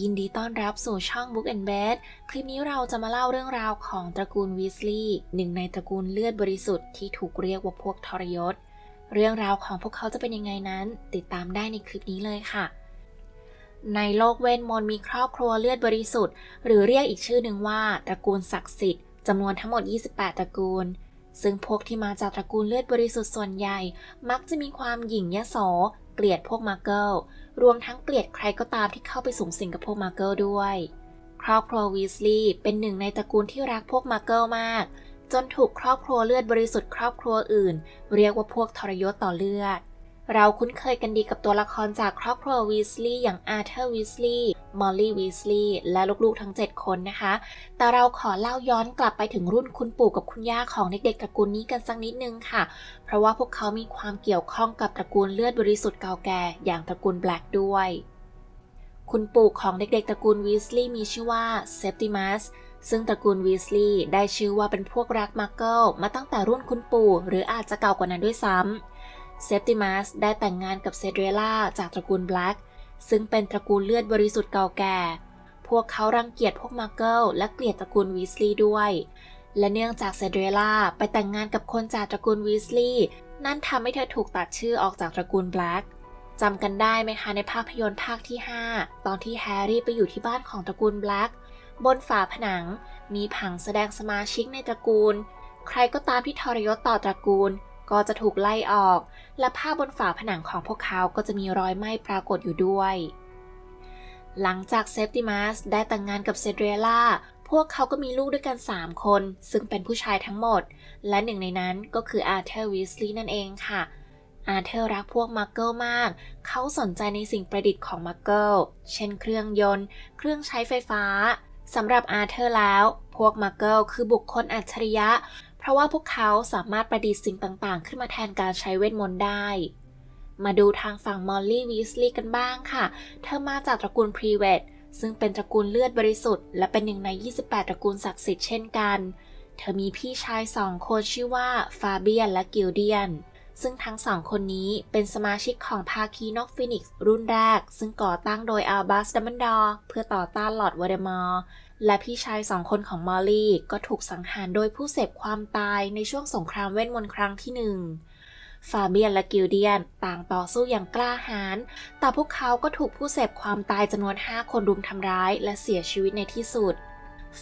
ยินดีต้อนรับสู่ช่อง Book and Bed คลิปนี้เราจะมาเล่าเรื่องราวของตระกูลวีสลีย์หนึ่งในตระกูลเลือดบริสุทธิ์ที่ถูกเรียกว่าพวกทรยศ เรื่องราวของพวกเขาจะเป็นยังไงนั้น ติดตามได้ในคลิปนี้เลยค่ะ ในโลกเวทมนต์มีครอบครัวเลือดบริสุทธิ์ หรือเรียกอีกชื่อหนึ่งว่า ตระกูลศักดิ์สิทธิ์จำนวนทั้งหมด 28 ตระกูล ซึ่งพวกที่มาจากตระกูลเลือดบริสุทธิ์ส่วนใหญ่ มักจะมีความหยิ่งยโสเกลียดพวกมาเกิล รวมทั้งเกลียดใครก็ตามที่เข้าไปสูงสิงกับพวกมาเกิลด้วย ครอบครัววีสลีย์เป็นหนึ่งในตระกูลที่รักพวกมาเกิลมาก จนถูกครอบครัวเลือดบริสุทธิ์ครอบครัวอื่น เรียกว่าพวกทรยศต่อเลือด เราคุ้นเคยกันดีกับตัวละครจากครอบครัววีสลีย์อย่างอาร์เธอร์วีสลีย์มอลลี่วีสลีย์และลูกๆทั้ง 7 คนนะคะ แต่เราขอเล่าย้อนกลับไปถึงรุ่นคุณปู่กับคุณย่าของเด็กๆตระกูลนี้กันสักนิดนึงค่ะ เพราะว่าพวกเขามีความเกี่ยวข้องกับตระกูลเลือดบริสุทธิ์เก่าแก่อย่างตระกูลแบล็กด้วย คุณปู่ของเด็กๆตระกูลวีสลีย์มีชื่อว่าเซปติมัสซึ่งตระกูลวีสลีย์ได้ชื่อว่าเป็นพวกรักมาร์เกิลมาตั้งแต่รุ่นคุณปู่หรืออาจจะเก่ากว่านั้นด้วยซ้ำ เซปติมัสได้แต่งงานกับเซเดรล่าจากตระกูลแบล็กซึ่งเป็นตระกูลเลือดบริสุทธิ์เก่าแก่ พวกเขารังเกียจพวกมาร์เกิลและเกลียดตระกูลวีสลีย์ด้วย และเนื่องจากเซเดรล่าไปแต่งงานกับคนจากตระกูลวีสลีย์นั่นทำให้เธอถูกตัดชื่อออกจากตระกูลแบล็กจำกันได้ไหมคะในภาพยนตร์ภาคที่ 5 ตอนที่แฮร์รี่ไปอยู่ที่บ้านของตระกูลแบล็กบนฝาผนังมีผังแสดงสมาชิกในตระกูล ใครก็ตามที่ทรยศต่อตระกูล ก็จะถูกไล่ออก และภาพบนฝาผนังของพวกเขาก็จะมีรอยไหม้ปรากฏอยู่ด้วย หลังจากเซปติมัสได้แต่งงานกับเซเดรล่า พวกเขาก็มีลูกด้วยกัน 3 คน ซึ่งเป็นผู้ชายทั้งหมด และหนึ่งในนั้นก็คืออาร์เธอร์วีสลีย์นั่นเองค่ะ อาร์เธอร์รักพวกมักเกิลมาก เขาสนใจในสิ่งประดิษฐ์ของมักเกิล เช่นเครื่องยนต์ เครื่องใช้ไฟฟ้าสำหรับอาร์เธอร์แล้ว พวกมักเกิลคือบุคคลอัจฉริยะ เพราะว่าพวกเขาสามารถประดิษฐ์สิ่งต่างๆ ขึ้นมาแทนการใช้เวทมนต์ได้ มาดูทางฝั่งมอลลี่วีสลีย์กันบ้างค่ะ เธอมาจากตระกูลพรีเวตซึ่งเป็นตระกูลเลือดบริสุทธิ์และเป็นหนึ่งใน 28 ตระกูลศักดิ์สิทธิ์เช่นกัน เธอมีพี่ชายสองคนชื่อว่าฟาเบียนและกิลเดียน ซึ่งทั้งสองคนนี้เป็นสมาชิกของภาคีนกฟินิกซ์รุ่นแรก ซึ่งก่อตั้งโดยอัลบัสดัมเบิลดอร์เพื่อต่อต้านลอร์ดวอเดมอร์ และพี่ชายสองคนของมอลลี่ก็ถูกสังหารโดยผู้เสพความตายในช่วงสงครามเวทมนต์ครั้งที่หนึ่งฟาเบียนและกิลเดียนต่างต่อสู้อย่างกล้าหาญ แต่พวกเขาก็ถูกผู้เสพความตายจำนวน 5 คนรุมทำร้าย และเสียชีวิตในที่สุด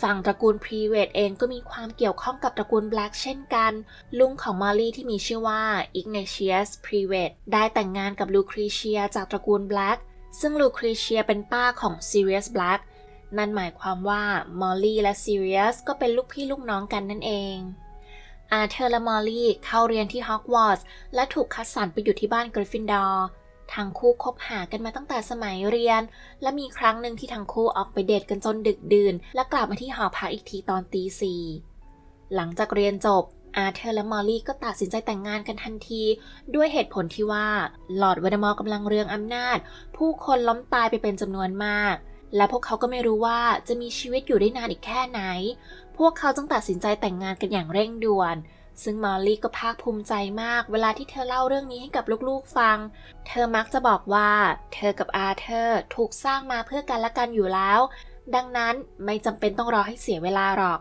ฝั่งตระกูลพรีเวตเองก็มีความเกี่ยวข้องกับตระกูลแบล็กเช่นกัน ลุงของมารีที่มีชื่อว่าอิกเนเชียสพรีเวตได้แต่งงานกับลูครีเชียจากตระกูลแบล็กซึ่งลูครีเชียเป็นป้าของซีเรียสแบล็ก นั่นหมายความว่ามอลลี่และซีเรียสก็เป็นลูกพี่ลูกน้องกันนั่นเอง อาร์เธอร์และมอลลี่เข้าเรียนที่ฮอกวอตส์และถูกคัดสรรไปอยู่ที่บ้านกริฟฟินดอร์ทั้งคู่คบหากันมาตั้งแต่สมัยเรียน และมีครั้งหนึ่งที่ทั้งคู่ออกไปเดทกันจนดึกดื่น และกลับมาที่หอพักอีกทีตอนตีสี่หลังจากเรียนจบ อาร์เธอร์และมอลลี่ก็ตัดสินใจแต่งงานกันทันที ด้วยเหตุผลที่ว่าลอร์ดวดมอร์กำลังเรืองอำนาจ ผู้คนล้มตายไปเป็นจำนวนมาก และพวกเขาก็ไม่รู้ว่าจะมีชีวิตอยู่ได้นานอีกแค่ไหน พวกเขาจึงตัดสินใจแต่งงานกันอย่างเร่งด่วน ซึ่งมอลลี่ก็ภาคภูมิใจมาก เวลาที่เธอเล่าเรื่องนี้ให้กับลูกๆฟัง เธอมักจะบอกว่า เธอกับอาเธอร์ถูกสร้างมาเพื่อกันและกันอยู่แล้ว ดังนั้นไม่จำเป็นต้องรอให้เสียเวลาหรอก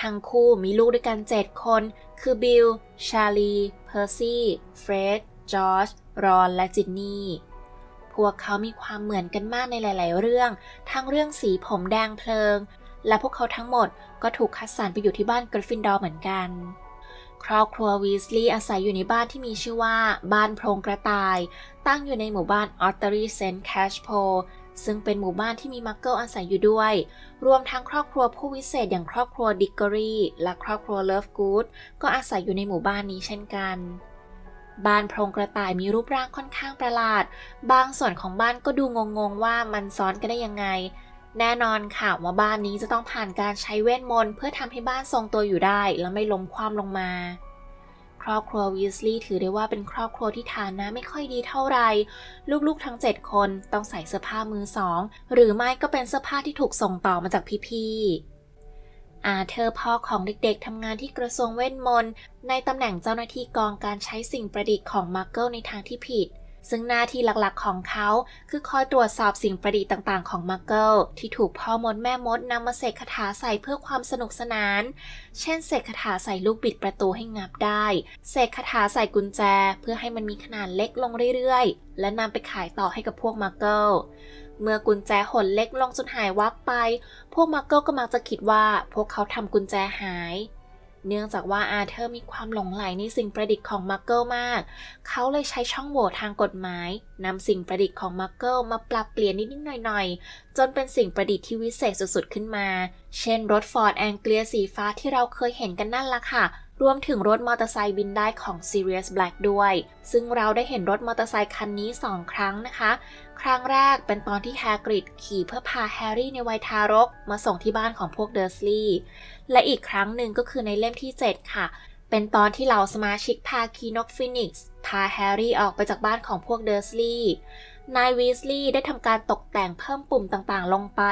ทั้งคู่มีลูกด้วยกัน 7 คน คือบิล ชาลี เพอร์ซี่ เฟร็ด จอร์จ รอน และจินนี่ วกเขามีความเหมือนกันมากในหลาย ๆ เรื่อง ทั้งเรื่องสีผมแดงเพลิง และพวกเขาทั้งหมดก็ถูกคัดสรรไปอยู่ที่บ้านกริฟฟินดอร์เหมือนกัน ครอบครัววีสลีย์อาศัยอยู่ในบ้านที่มีชื่อว่า บ้านโพรงกระต่าย ตั้งอยู่ในหมู่บ้านออตเตอรี่เซนต์แคชโพซึ่งเป็นหมู่บ้านที่มีมักเกิลอาศัยอยู่ด้วย รวมทั้งครอบครัวผู้วิเศษอย่างครอบครัวดิกเกอรีและครอบครัวเลิฟกูดก็อาศัยอยู่ในหมู่บ้านนี้เช่นกัน บ้านโพรงกระต่ายมีรูปร่างค่อนข้างประหลาด บางส่วนของบ้านก็ดูงงๆว่ามันซ้อนกันได้ยังไง แน่นอนค่ะว่าบ้านนี้จะต้องผ่านการใช้เวทมนต์เพื่อทำให้บ้านทรงตัวอยู่ได้ และไม่ล้มคว่ำลงมา ครอบครัววีสลีย์ถือได้ว่าเป็นครอบครัวที่ฐานะไม่ค่อยดีเท่าไหร่ลูกๆทั้ง 7 คนต้องใส่เสื้อผ้ามือสอง หรือไม่ก็เป็นเสื้อผ้าที่ถูกส่งต่อมาจากพี่ๆ อาเธอร์พ่อของเด็กๆทำงานที่กระทรวงเวทมนต์ในตำแหน่งเจ้าหน้าที่กองการใช้สิ่งประดิษฐ์ของมาร์เกิลในทางที่ผิด ซึ่งหน้าที่หลักๆของเขาคือคอยตรวจสอบสิ่งประดิษฐ์ต่างๆของมักเกิลที่ถูกพ่อมดแม่มดนำมาเสกคาถาใส่เพื่อความสนุกสนาน เช่นเสกคาถาใส่ลูกบิดประตูให้งับได้ เสกคาถาใส่กุญแจ เพื่อให้มันมีขนาดเล็กลงเรื่อยๆ และนำไปขายต่อให้กับพวกมักเกิล เมื่อกุญแจหดเล็กลงจนหายวับไป พวกมักเกิลก็มักจะคิดว่าพวกเขาทำกุญแจหาย เนื่องจากว่าอาเธอร์มีความหลงไหลในสิ่งประดิษฐ์ของมักเกิลมาก เขาเลยใช้ช่องโหว่ทางกฎหมายนำสิ่งประดิษฐ์ของมักเกิลมาปรับเปลี่ยนนิดๆหน่อยๆ จนเป็นสิ่งประดิษฐ์ที่วิเศษสุดๆขึ้นมา เช่นรถฟอร์ดแองเกลียสีฟ้าที่เราเคยเห็นกันนั่นละค่ะรวมถึงรถมอเตอร์ไซค์บินได้ของ Sirius Black ด้วย ซึ่งเราได้เห็นรถมอเตอร์ไซค์คันนี้ 2 ครั้งนะคะ ครั้งแรกเป็นตอนที่แฮกริดขี่เพื่อพาแฮร์รี่ในวัยทารก มาส่งที่บ้านของพวกเดอร์สลีย์และอีกครั้งหนึ่งก็คือในเล่มที่ 7 ค่ะ เป็นตอนที่เหล่าสมาชิกพาคีนกฟินิกซ์พาแฮร์รี่ออกไปจากบ้านของพวกเดอร์สลีย์นายวีสลีย์ได้ทำการตกแต่งเพิ่มปุ่มต่างๆ ลงไป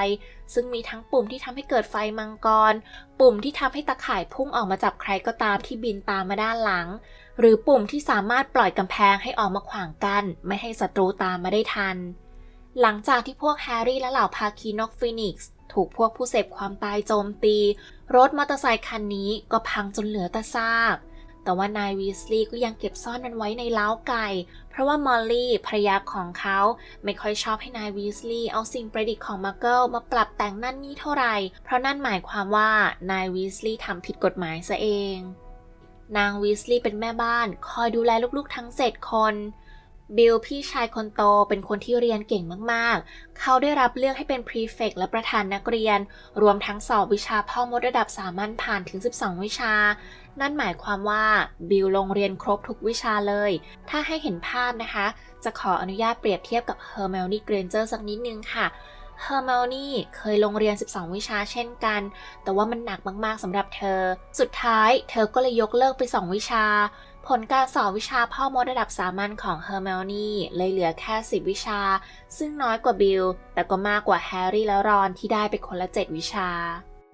ซึ่งมีทั้งปุ่มที่ทำให้เกิดไฟมังกร ปุ่มที่ทำให้ตะข่ายพุ่งออกมาจับใครก็ตามที่บินตามมาด้านหลัง หรือปุ่มที่สามารถปล่อยกำแพงให้ออกมาขวางกัน้นไม่ให้ศัตรูตามมาได้ทัน หลังจากที่พวกแฮร์รี่และเหล่าพาคีนกฟินิกซ์ถูกพวกผู้เสพความตายโจมตี รถมอเตอร์ไซคันนี้ก็พังจนเหลือแต่ซากแต่ว่านายวีสลีย์ก็ยังเก็บซ่อนมันไว้ในเล้าไก่ เพราะว่ามอลลี่ภรรยาของเขาไม่ค่อยชอบให้นายวีสลีย์เอาสิ่งประดิษฐ์ของมาเกิลมาปรับแต่งนั่นนี่เท่าไหร่ เพราะนั่นหมายความว่านายวีสลีย์ทำผิดกฎหมายซะเอง นางวีสลีย์เป็นแม่บ้าน คอยดูแลลูกๆทั้งเจ็ดคน บิลพี่ชายคนโตเป็นคนที่เรียนเก่งมากๆ เขาได้รับเลือกให้เป็นพรีเฟกและประธานนักเรียน รวมทั้งสอบวิชาพ่อมดระดับสามัญผ่านถึง 12 วิชา นั่นหมายความว่าบิลลงเรียนครบทุกวิชาเลย ถ้าให้เห็นภาพนะคะ จะขออนุญาตเปรียบเทียบกับเฮอร์เมลนี่เกรนเจอร์สักนิดนึงค่ะ เฮอร์เมลนี่เคยลงเรียน 12 วิชาเช่นกัน แต่ว่ามันหนักมากๆสำหรับเธอ สุดท้ายเธอก็เลยยกเลิกไป 2 วิชา ผลการสอบวิชาพ่อมดระดับสามัญของเฮอร์เมลนี่เลยเหลือแค่ 10 วิชา ซึ่งน้อยกว่าบิล แต่ก็มากกว่าแฮร์รี่และรอนที่ได้ไปคนละ 7 วิชา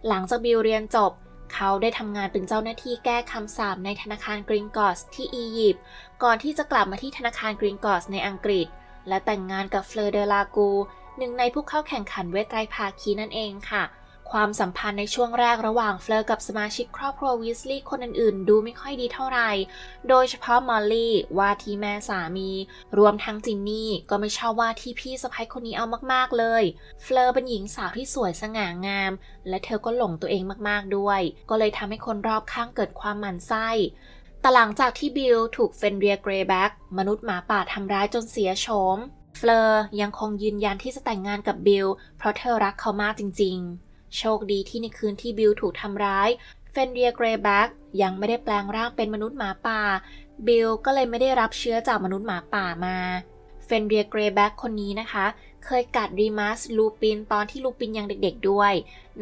หลังจากบิลเรียนจบเขาได้ทำงานเป็นเจ้าหน้าที่แก้คำสาปในธนาคารกริงกอสที่อียิปต์ ก่อนที่จะกลับมาที่ธนาคารกริงกอสในอังกฤษ และแต่งงานกับเฟลเดลากู หนึ่งในผู้เข้าแข่งขันเวทไตรภาคีนั่นเองค่ะ ความสัมพันธ์ในช่วงแรกระหว่างเฟลอร์กับสมาชิกครอบครัววีสลีย์คนอื่นๆ ดูไม่ค่อยดีเท่าไหร่ โดยเฉพาะมอลลี่ว่าที่แม่สามี รวมทั้งจินนี่ก็ไม่ชอบว่าที่พี่สะพ้ยคนนี้เอามากๆเลย เฟลอร์เป็นหญิงสาวที่สวยสง่างาม และเธอก็หลงตัวเองมากๆด้วย ก็เลยทำให้คนรอบข้างเกิดความหมั่นไส้แต่หลังจากที่บิลถูกเฟนเรียเกรแบ็กมนุษย์หมาป่าทำร้ายจนเสียโฉม เฟลอร์ยังคงยืนยันที่จะแต่งงานกับบิลเพราะเธอรักเขามากจริงๆ โชคดีที่ในคืนที่บิลถูกทำร้ายเฟนเรียเกรแบ็กยังไม่ได้แปลงร่างเป็นมนุษย์หมาป่า บิลก็เลยไม่ได้รับเชื้อจากมนุษย์หมาป่ามาเฟนเรียเกรแบ็กคนนี้นะคะ เคยกัดรีมัสลูปินตอนที่ลูปินยังเด็กๆด้วย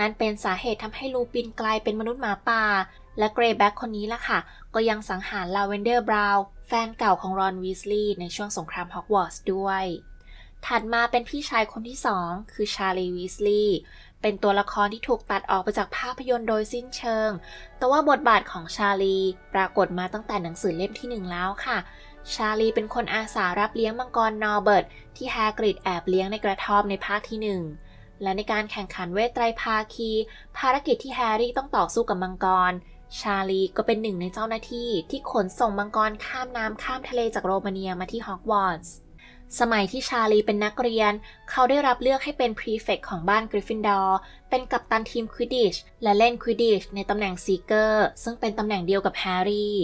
นั่นเป็นสาเหตุทำให้ลูปินกลายเป็นมนุษย์หมาป่า และเกรแบ็กคนนี้ล่ะค่ะ ก็ยังสังหารลาเวนเดอร์บราวน์ ฟนเก่าของรอนวีสลีย์ในช่วงสงครามฮอกวอตส์ด้วย ถัดมาเป็นพี่ชายคนที่สองคือชาลีวีสลีย์เป็นตัวละครที่ถูกตัดออกไปจากภาพยนตร์โดยสิ้นเชิง แต่ว่าบทบาทของชาลีปรากฏมาตั้งแต่หนังสือเล่มที่หนึ่งแล้วค่ะ ชาลีเป็นคนอาสารับเลี้ยงมังกรนอร์เบิร์ตที่แฮกริดแอบเลี้ยงในกระท่อมในภาคที่หนึ่งและในการแข่งขันเวทไตรภาคี ภารกิจที่แฮร์รี่ต้องต่อสู้กับมังกร ชาลีก็เป็นหนึ่งในเจ้าหน้าที่ที่ขนส่งมังกรข้ามน้ำข้ามทะเลจากโรมาเนียมาที่ฮอกวอตส์สมัยที่ชาลีเป็นนักเรียน เขาได้รับเลือกให้เป็นพรีเฟกของบ้านกริฟฟินดอร์เป็นกัปตันทีมควิดดิชและเล่นควิดดิชในตำแหน่งซีเกอร์ซึ่งเป็นตำแหน่งเดียวกับแฮร์รี่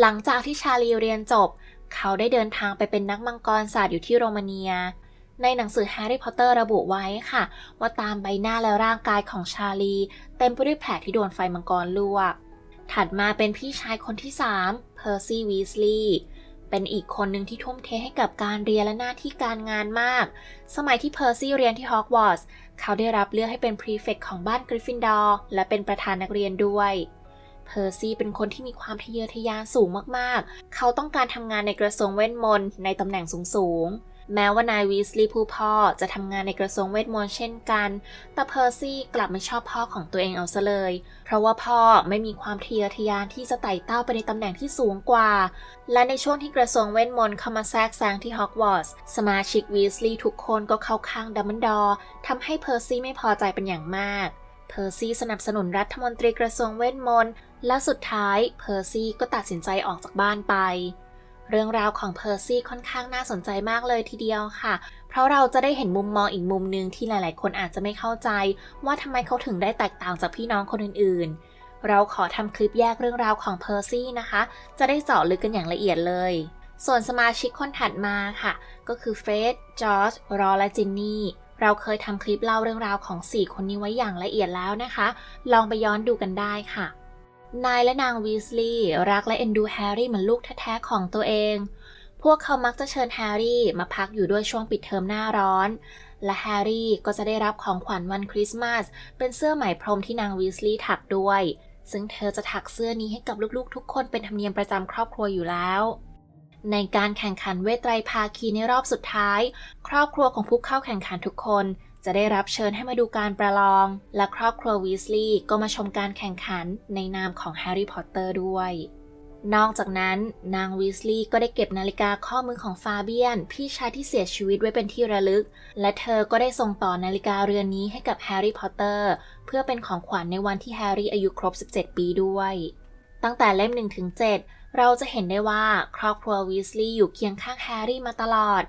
หลังจากที่ชาลีเรียนจบ เขาได้เดินทางไปเป็นนักมังกรศาสตร์อยู่ที่โรมาเนีย ในหนังสือแฮร์รี่พอตเตอร์ระบุไว้ค่ะ ว่าตามใบหน้าและร่างกายของชาลี เต็มไปด้วยแผลที่โดนไฟมังกรลวก ถัดมาเป็นพี่ชายคนที่ 3 เพอร์ซี่วีสลีย์เป็นอีกคนหนึ่งที่ทุ่มเทให้กับการเรียนและหน้าที่การงานมาก สมัยที่เพอร์ซี่เรียนที่ฮอกวอตส์เขาได้รับเลือกให้เป็นพรีเฟกของบ้านกริฟฟินดอร์และเป็นประธานนักเรียนด้วย เพอร์ซี่เป็นคนที่มีความทะเยอทะยานสูงมากๆ เขาต้องการทำงานในกระทรวงเวทมนต์ในตำแหน่งสูง แม้ว่านายวีสลีย์ผู้พ่อจะทำงานในกระทรวงเวทมนต์เช่นกัน แต่เพอร์ซี่กลับไม่ชอบพ่อของตัวเองเอาซะเลย เพราะว่าพ่อไม่มีความทะเยอทะยานที่จะไต่เต้าไปในตำแหน่งที่สูงกว่า และในช่วงที่กระทรวงเวทมนต์เข้ามาแทรกแซงที่ฮอกวอตส์สมาชิกวีสลีย์ทุกคนก็เข้าข้างดัมเบิลดอร์ทำให้เพอร์ซี่ไม่พอใจเป็นอย่างมาก เพอร์ซี่สนับสนุนรัฐมนตรีกระทรวงเวทมนต์และสุดท้ายเพอร์ซี่ก็ตัดสินใจออกจากบ้านไป เรื่องราวของเพอร์ซี่ค่อนข้างน่าสนใจมากเลยทีเดียวค่ะ เพราะเราจะได้เห็นมุมมองอีกมุมหนึ่งที่หลาย ๆ คนอาจจะไม่เข้าใจ ว่าทำไมเขาถึงได้แตกต่างจากพี่น้องคนอื่น ๆ เราขอทำคลิปแยกเรื่องราวของเพอร์ซี่นะคะ จะได้เจาะลึกกันอย่างละเอียดเลย ส่วนสมาชิกคนถัดมาค่ะ ก็คือเฟรดจอร์จรอและจินนี่เราเคยทำคลิปเล่าเรื่องราวของ 4 คนนี้ไว้อย่างละเอียดแล้วนะคะ ลองไปย้อนดูกันได้ค่ะ นายและนางวีสลีย์รักและเอ็นดูแฮร์รี่เหมือนลูกแท้ๆของตัวเอง พวกเขามักจะเชิญแฮร์รี่มาพักอยู่ด้วยช่วงปิดเทอมหน้าร้อน และแฮร์รี่ก็จะได้รับของขวัญวันคริสต์มาสเป็นเสื้อไหมพรมที่นางวีสลีย์ถักด้วย ซึ่งเธอจะถักเสื้อนี้ให้กับลูกๆ ทุกคนเป็นธรรมเนียมประจำครอบครัวอยู่แล้วในการแข่งขันเวทไตรภาคีในรอบสุดท้าย ครอบครัวของผู้เข้าแข่งขันทุกคน จะได้รับเชิญให้มาดูการประลอง และครอบครัววีสลีย์ก็มาชมการแข่งขันในนามของแฮร์รี่พอตเตอร์ด้วย นอกจากนั้น นางวีสลีย์ก็ได้เก็บนาฬิกาข้อมือของฟาเบียน พี่ชายที่เสียชีวิตไว้เป็นที่ระลึก และเธอก็ได้ส่งต่อนาฬิกาเรือนนี้ให้กับแฮร์รี่พอตเตอร์เพื่อเป็นของขวัญในวันที่แฮร์รี่อายุครบ 17 ปีด้วย ตั้งแต่เล่ม1ถึง7เราจะเห็นได้ว่าครอบครัววีสลีย์อยู่เคียงข้างแฮร์รี่มาตลอด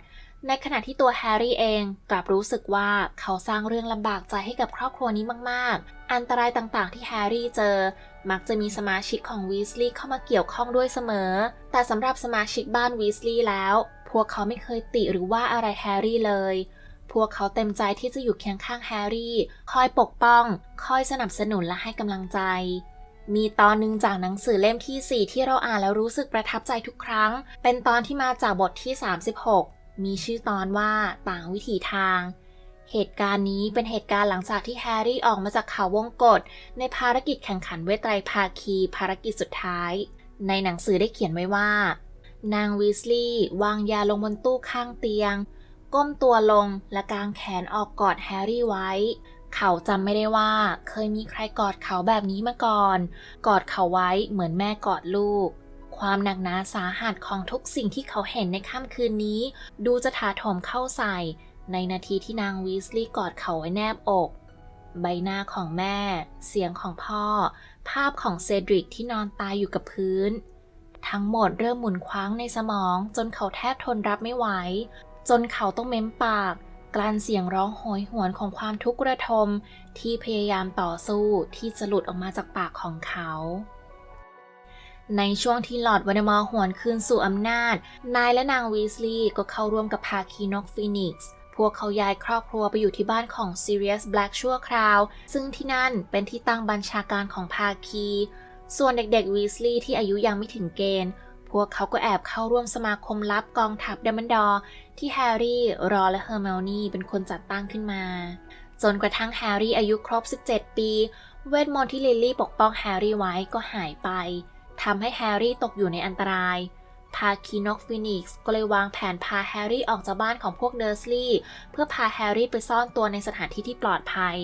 ในขณะที่ตัวแฮร์รี่เองกลับรู้สึกว่าเขาสร้างเรื่องลำบากใจให้กับครอบครัวนี้มาก ๆ อันตรายต่างๆ ที่แฮร์รี่เจอ มักจะมีสมาชิกของวีสลีย์เข้ามาเกี่ยวข้องด้วยเสมอ แต่สำหรับสมาชิกบ้านวีสลีย์แล้ว พวกเขาไม่เคยติหรือว่าอะไรแฮร์รี่เลย พวกเขาเต็มใจที่จะอยู่เคียงข้างแฮร์รี่ คอยปกป้อง คอยสนับสนุนและให้กำลังใจมีตอนหนึ่งจากหนังสือเล่มที่ 4 ที่เราอ่านแล้วรู้สึกประทับใจทุกครั้ง เป็นตอนที่มาจากบทที่ 36 มีชื่อตอนว่าต่างวิถีทาง เหตุการณ์นี้เป็นเหตุการณ์หลังจากที่แฮร์รี่ออกมาจากเขาวงกฏในภารกิจแข่งขันเวทไตรภาคีภารกิจสุดท้าย ในหนังสือได้เขียนไว้ว่า นางวีสลีย์วางยาลงบนตู้ข้างเตียง ก้มตัวลงและกางแขนออกกอดแฮร์รี่ไว้ เขาจำไม่ได้ว่าเคยมีใครกอดเขาแบบนี้มาก่อน กอดเขาไว้เหมือนแม่กอดลูก ความหนักหนาสาหัสของทุกสิ่งที่เขาเห็นในค่ำคืนนี้ ดูจะถาโถมเข้าใส่ ในนาทีที่นางวีสลีย์กอดเขาไว้แนบอก ใบหน้าของแม่ เสียงของพ่อ ภาพของเซดริกที่นอนตายอยู่กับพื้น ทั้งหมดเริ่มหมุนคว้างในสมอง จนเขาแทบทนรับไม่ไหว จนเขาต้องเม้มปากกลั้นเสียงร้องโหยหวนของความทุกข์ระทม ที่พยายามต่อสู้ที่จะหลุดออกมาจากปากของเขา ในช่วงที่หลอดวานมอหวนคืนสู่อำนาจ นายและนางวีสลีย์ก็เข้าร่วมกับภาคีนกฟีนิกซ์พวกเขาย้ายครอบครัวไปอยู่ที่บ้านของ Sirius Black ชั่วคราว ซึ่งที่นั่นเป็นที่ตั้งบัญชาการของภาคี ส่วนเด็กๆวีสลีย์ที่อายุยังไม่ถึงเกณฑ์ พวกเขาก็แอบเข้าร่วมสมาคมลับกองทัพเดมเบิลดอร์ที่แฮร์รี่ รอและเฮอร์เมลนี่เป็นคนจัดตั้งขึ้นมา จนกระทั่งแฮร์รี่อายุครบ 17 ปี เวทมนต์ที่ลิลลี่ปกป้องแฮร์รี่ไว้ก็หายไป ทำให้แฮร์รี่ตกอยู่ในอันตราย พาคีนกฟินิกซ์ก็เลยวางแผนพาแฮร์รี่ออกจากบ้านของพวกเดอร์สลีย์เพื่อพาแฮร์รี่ไปซ่อนตัวในสถานที่ที่ปลอดภัย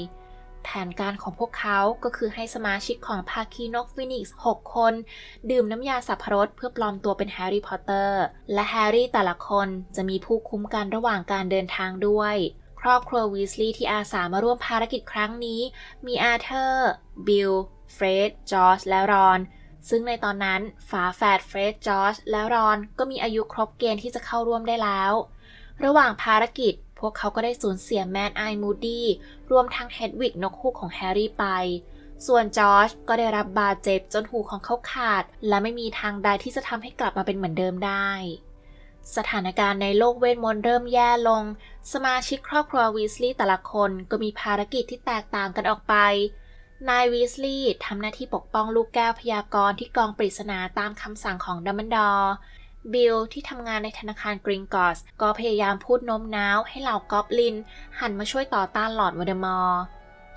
แผนการของพวกเขาก็คือให้สมาชิกของภาคีนกฟินิกซ์6 คน ดื่มน้ำยาสับปะรดเพื่อปลอมตัวเป็นแฮร์รี่พอตเตอร์ และแฮร์รี่แต่ละคนจะมีผู้คุ้มกันระหว่างการเดินทางด้วยครอบครัววีสลีย์ที่อาสามาร่วมภารกิจครั้งนี้ มีอาเธอร์ บิล เฟรด จอร์จ และรอน ซึ่งในตอนนั้นฝาแฝดเฟรดจอร์จและรอนก็มีอายุครบเกณฑ์ที่จะเข้าร่วมได้แล้ว ระหว่างภารกิจพวกเขาก็ได้สูญเสียแมนไอมูดี้รวมทั้งเฮดวิกนกฮูกของแฮร์รี่ไป ส่วนจอร์จก็ได้รับบาดเจ็บจนหูของเขาขาด และไม่มีทางใดที่จะทำให้กลับมาเป็นเหมือนเดิมได้ สถานการณ์ในโลกเวทมนต์เริ่มแย่ลง สมาชิกครอบครัววีสลีย์แต่ละคนก็มีภารกิจที่แตกต่างกันออกไป นายวีสลีย์ทำหน้าที่ปกป้องลูกแก้วพยากรณ์ที่กองปริศนาตามคำสั่งของดัมเบิลดอร์บิลที่ทำงานในธนาคารกริงกอสก็พยายามพูดโน้มน้าวให้เหล่ากอบลิน หันมาช่วยต่อต้านหลอร์ดวอเดมอร์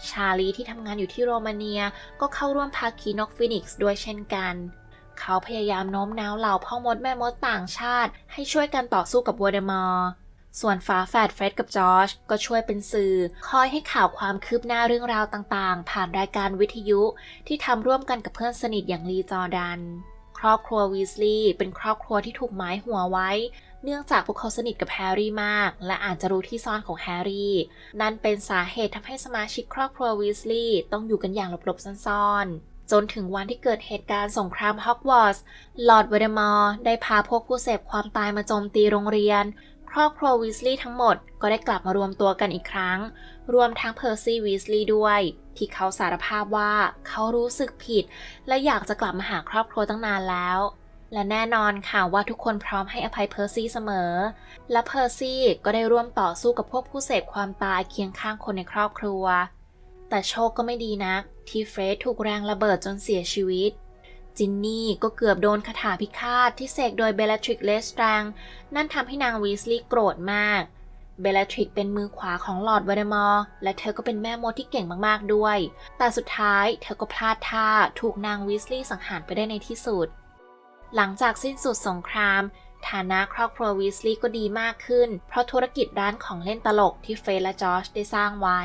ชาลีที่ทำงานอยู่ที่โรมาเนียก็เข้าร่วมภาคีนกฟินิกซ์ด้วยเช่นกัน เขาพยายามโน้มน้าวเหล่าพ่อมดแม่มดต่างชาติ ให้ช่วยกันต่อสู้กับวอเดมอร์ ส่วนฝาแฝดเฟร็ดกับจอร์จก็ช่วยเป็นสื่อ คอยให้ข่าวความคืบหน้าเรื่องราวต่างๆ ผ่านรายการวิทยุที่ทำร่วมกันกับเพื่อนสนิทอย่างลีจอร์แดนครอบครัววีสลีย์เป็นครอบครัวที่ถูกหมายหัวไว้ เนื่องจากพวกเขาสนิทกับแฮร์รี่มาก และอาจจะรู้ที่ซ่อนของแฮร์รี่ นั่นเป็นสาเหตุทำให้สมาชิกครอบครัววีสลีย์ต้องอยู่กันอย่างหลบๆซ่อนๆจนถึงวันที่เกิดเหตุการณ์สงครามฮอกวอตส์ ลอร์ดเวเดมอร์ได้พาพวกผู้เสพความตายมาโจมตีโรงเรียน รอบครัววีสลีย์ทั้งหมดก็ได้กลับมารวมตัวกันอีกครั้ง รวมทั้งเพอร์ซี่วีสลีย์ด้วย ที่เขาสารภาพว่าเขารู้สึกผิด และอยากจะกลับมาหาครอบครัวตั้งนานแล้ว และแน่นอนค่ะว่าทุกคนพร้อมให้อภัยเพอร์ซี่เสมอ และเพอร์ซี่ก็ได้ร่วมต่อสู้กับพวกผู้เสพความตายเคียงข้างคนในครอบครัว แต่โชคก็ไม่ดีนักที่เฟรดถูกแรงระเบิดจนเสียชีวิต จินนี่ก็เกือบโดนคาถาพิฆาตที่เสกโดยเบลทริกเลสตรัง นั่นทำให้นางวีสลีย์โกรธมาก เบลทริกเป็นมือขวาของลอร์ดวเดมอร์และเธอก็เป็นแม่มดที่เก่งมากๆด้วย แต่สุดท้ายเธอก็พลาดท่าถูกนางวีสลีย์สังหารไปได้ในที่สุด หลังจากสิ้นสุดสงคราม ฐานะครอบครัววีสลีย์ก็ดีมากขึ้น เพราะธุรกิจร้านของเล่นตลกที่เฟรและจอร์จได้สร้างไว้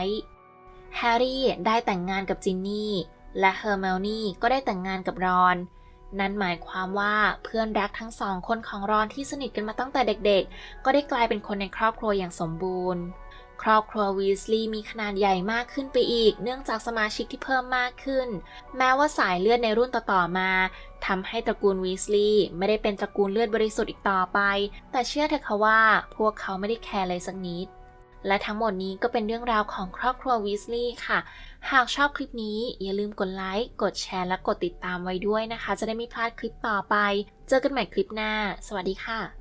แฮร์รี่ได้แต่งงานกับจินนี่ และเฮอร์เมลนี่ก็ได้แต่งงานกับรอน นั่นหมายความว่าเพื่อนรักทั้งสองคนของรอนที่สนิทกันมาตั้งแต่เด็กๆ ก็ได้กลายเป็นคนในครอบครัวอย่างสมบูรณ์ ครอบครัววีสลีย์มีขนาดใหญ่มากขึ้นไปอีก เนื่องจากสมาชิกที่เพิ่มมากขึ้น แม้ว่าสายเลือดในรุ่นต่อๆมาทำให้ตระกูลวีสลีย์ไม่ได้เป็นตระกูลเลือดบริสุทธิ์อีกต่อไป แต่เชื่อเถอะค่ะว่าพวกเขาไม่ได้แคร์เลยสักนิด และทั้งหมดนี้ก็เป็นเรื่องราวของครอบครัววิสลีย์ค่ะ หากชอบคลิปนี้อย่าลืมกดไลค์ กดแชร์ และกดติดตามไว้ด้วยนะคะ จะได้ไม่พลาดคลิปต่อไป เจอกันใหม่คลิปหน้า สวัสดีค่ะ